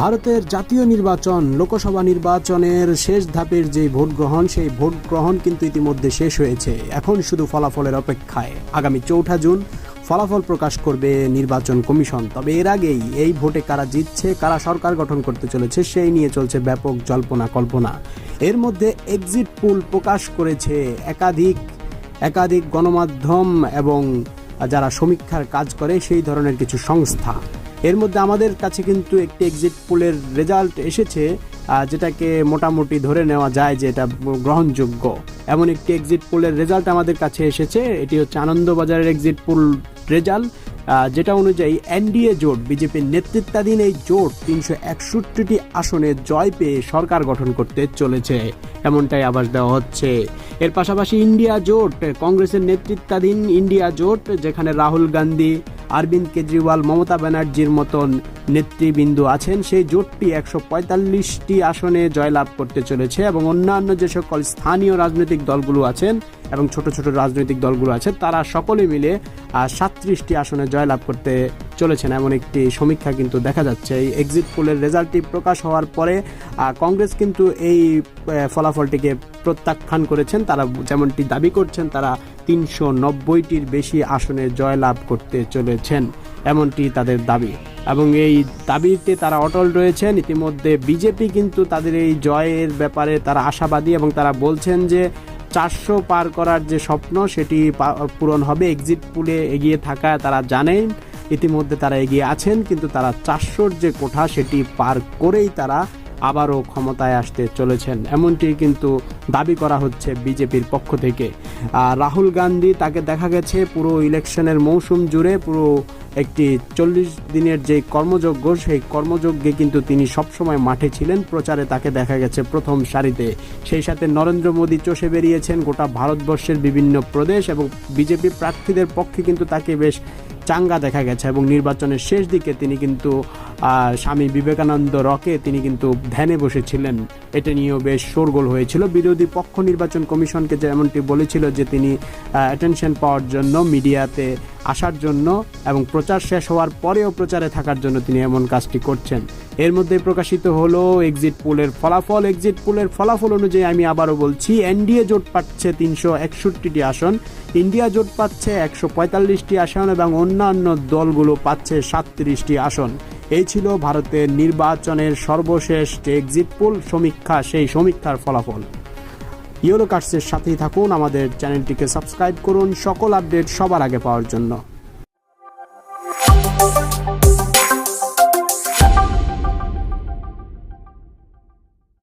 ভারতের জাতীয় নির্বাচন, লোকসভা নির্বাচনের শেষ ধাপের যে ভোট গ্রহণ, সেই ভোট গ্রহণ কিন্তু ইতিমধ্যে শেষ হয়েছে। এখন শুধু ফলাফলের অপেক্ষায়। আগামী চৌঠা জুন ফলাফল প্রকাশ করবে নির্বাচন কমিশন। তবে এর আগেই এই ভোটে কারা জিতছে, কারা সরকার গঠন করতে চলেছে, সেই নিয়ে চলছে ব্যাপক জল্পনা কল্পনা। এর মধ্যে এক্সিট পুল প্রকাশ করেছে একাধিক একাধিক গণমাধ্যম এবং যারা সমীক্ষার কাজ করে, সেই ধরনের কিছু সংস্থা। এর মধ্যে আমাদের কাছে কিন্তু একটি এক্সিট পোলের রেজাল্ট এসেছে যেটাকে মোটামুটি ধরে নেওয়া যায় যে এটা গ্রহণযোগ্য। এমন একটি এক্সিট পোলের রেজাল্ট আমাদের কাছে এসেছে, এটি হচ্ছে আনন্দবাজারের এক্সিট পোল রেজাল্ট যেটা অনুযায়ী এনডিএ জোট, বিজেপির নেতৃত্বাধীন এই জোট তিনশো একষট্টিটি আসনে জয় পেয়ে সরকার গঠন করতে চলেছে। এমনটাই আভাস দেওয়া হচ্ছে। এর পাশাপাশি ইন্ডিয়া জোট, কংগ্রেসের নেতৃত্বাধীন ইন্ডিয়া জোট, যেখানে রাহুল গান্ধী অরবিন্দ কেজরিওয়াল মমতা ব্যানার্জির মতন নেতৃবৃন্দু আছেন, সেই জোটটি একশো পঁয়তাল্লিশটি আসনে জয়লাভ করতে চলেছে এবং অন্যান্য যে সকল স্থানীয় রাজনৈতিক দলগুলো আছেন এবং ছোট ছোট রাজনৈতিক দলগুলো আছে, তারা সকলে মিলে সাতত্রিশটি আসনে জয়লাভ করতে চলেছেন। এমন একটি সমীক্ষা কিন্তু দেখা যাচ্ছে। এই এক্সিট পোলের রেজাল্টটি প্রকাশ হওয়ার পরে কংগ্রেস কিন্তু এই ফলাফলটিকে প্রত্যাখ্যান করেছেন। তারা যেমনটি দাবি করছেন, তারা তিনশো নব্বইটির বেশি আসনে জয়লাভ করতে চলেছেন। এমনটি তাদের দাবি। এবং এই দাবিতে তারা অটল রয়েছেন। ইতিমধ্যে বিজেপি কিন্তু তাদের এই জয়ের ব্যাপারে তারা আশাবাদী এবং তারা বলছেন যে চারশো পার করার যে স্বপ্ন, সেটি পূরণ হবে। এক্সিট পুলে এগিয়ে থাকা তারা জানেন, ইতিমধ্যে তারা এগিয়ে আছেন, কিন্তু তারা চারশোর যে কোঠা, সেটি পার করেই তারা আবারও ক্ষমতায় আসতে চলেছেন। এমনটি কিন্তু দাবি করা হচ্ছে বিজেপির পক্ষ থেকে। রাহুল গান্ধী তাকে দেখা গেছে পুরো ইলেকশনের মৌসুম জুড়ে, পুরো একটি চল্লিশ দিনের যে কর্মযজ্ঞ, সেই কর্মযজ্ঞে কিন্তু তিনি সবসময় মাঠে ছিলেন। প্রচারে তাকে দেখা গেছে প্রথম সারিতে। সেই সাথে নরেন্দ্র মোদী চষে বেরিয়েছেন গোটা ভারতবর্ষের বিভিন্ন প্রদেশ এবং বিজেপি প্রার্থীদের পক্ষে কিন্তু তাকে বেশ চাঙ্গা দেখা গেছে এবং নির্বাচনের শেষ দিকে তিনি কিন্তু স্বামী বিবেকানন্দ রকে তিনি কিন্তু ধ্যানে বসেছিলেন। এটা নিয়েও বেশ শোরগোল হয়েছিল। বিরোধী পক্ষ নির্বাচন কমিশনকে যেমনটি বলেছিল যে তিনি অ্যাটেনশন পাওয়ার জন্য, মিডিয়াতে আসার জন্য এবং প্রচার শেষ হওয়ার পরেও প্রচারে থাকার জন্য তিনি এমন কাজটি করছেন। এর মধ্যে প্রকাশিত হলো এক্সিট পোলের ফলাফল। এক্সিট পোলের ফলাফল অনুযায়ী আমি আবারও বলছি, এনডিএ জোট পাচ্ছে তিনশো একষট্টিটি আসন। ইন্ডিয়া জোট পাচ্ছে একশো পঁয়তাল্লিশটি আসন এবং অন্যান্য দলগুলো পাচ্ছে সাতত্রিশটি আসন। এই ছিল ভারতের নির্বাচনের সর্বশেষ এক্সিট পোল সমীক্ষা, সেই সমীক্ষার ফলাফল। ইয়েলো কার্ডসের সাথেই থাকুন, আমাদের চ্যানেলটিকে সাবস্ক্রাইব করুন, সকল আপডেট সবার আগে পাওয়ার জন্য।